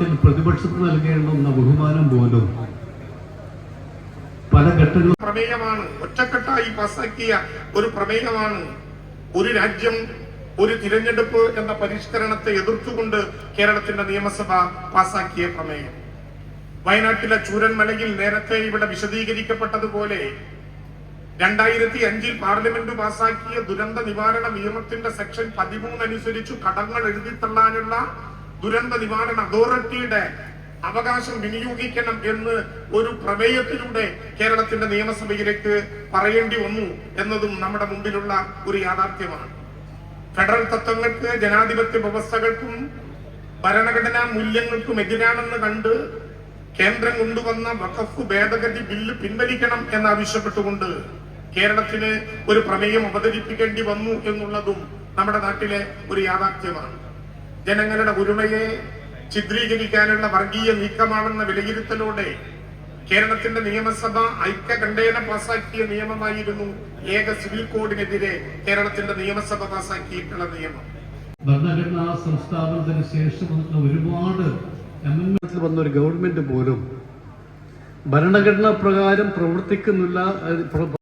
നിർമ്മാണത്തിൽ പ്രതിപക്ഷത്തിന് നൽകേണ്ടുന്ന ബഹുമാനം പോലും. പല ഘട്ടങ്ങളും പ്രമേയമാണ്. ഒറ്റക്കെട്ടായി പാസാക്കിയ ഒരു പ്രമേയമാണ്. ഒരു രാജ്യം ഒരു തിരഞ്ഞെടുപ്പ് എന്ന പരിഷ്കരണത്തെ എതിർത്തുകൊണ്ട് കേരളത്തിന്റെ നിയമസഭ പാസാക്കിയ പ്രമേയം. വയനാട്ടിലെ ചൂരന്മലയിൽ നേരത്തെ ഇവിടെ വിശദീകരിക്കപ്പെട്ടതുപോലെ രണ്ടായിരത്തി അഞ്ചിൽ പാർലമെന്റ് പാസാക്കിയ ദുരന്ത നിവാരണ നിയമത്തിന്റെ സെക്ഷൻ പതിമൂന്ന് അനുസരിച്ച് കടങ്ങൾ എഴുതിത്തള്ളാനുള്ള ദുരന്ത നിവാരണ അതോറിറ്റിയുടെ അവകാശം വിനിയോഗിക്കണം എന്ന് ഒരു പ്രമേയത്തിലൂടെ കേരളത്തിന്റെ നിയമസഭയിലേക്ക് പറയേണ്ടി വന്നു എന്നതും നമ്മുടെ മുമ്പിലുള്ള ഒരു യാഥാർത്ഥ്യമാണ്. ഫെഡറൽ തത്വങ്ങൾക്ക് ജനാധിപത്യ വ്യവസ്ഥകൾക്കും ഭരണഘടനാ മൂല്യങ്ങൾക്കും എതിരാണെന്ന് കണ്ട് കേന്ദ്രം കൊണ്ടുവന്ന വഖഫ് ഭേദഗതി ബില്ല് പിൻവലിക്കണം എന്നാവശ്യപ്പെട്ടുകൊണ്ട് കേരളത്തിന് ഒരു പ്രമേയം അവതരിപ്പിക്കേണ്ടി വന്നു എന്നുള്ളതും നമ്മുടെ നാട്ടിലെ ഒരു യാഥാർത്ഥ്യമാണ്. ജനങ്ങളുടെ ഒരുമയെ ചിത്രീകരിക്കാനുള്ള വർഗീയ നീക്കമാണെന്ന വിലയിരുത്തലോടെ കേരളത്തിന്റെ നിയമസഭ ഐക്യകണ്ഠേന പാസാക്കിയ നിയമമായിരുന്നു ഏക സിവിൽ കോഡിനെതിരെ കേരളത്തിന്റെ നിയമസഭ പാസാക്കിയിട്ടുള്ള നിയമം. ഭരണഘടനാ സംസ്ഥാപനത്തിന് ശേഷം ഒരുപാട് വന്ന ഒരു ഗവൺമെന്റ് പോലും ഭരണഘടനാ പ്രകാരം പ്രവർത്തിക്കുന്നില്ല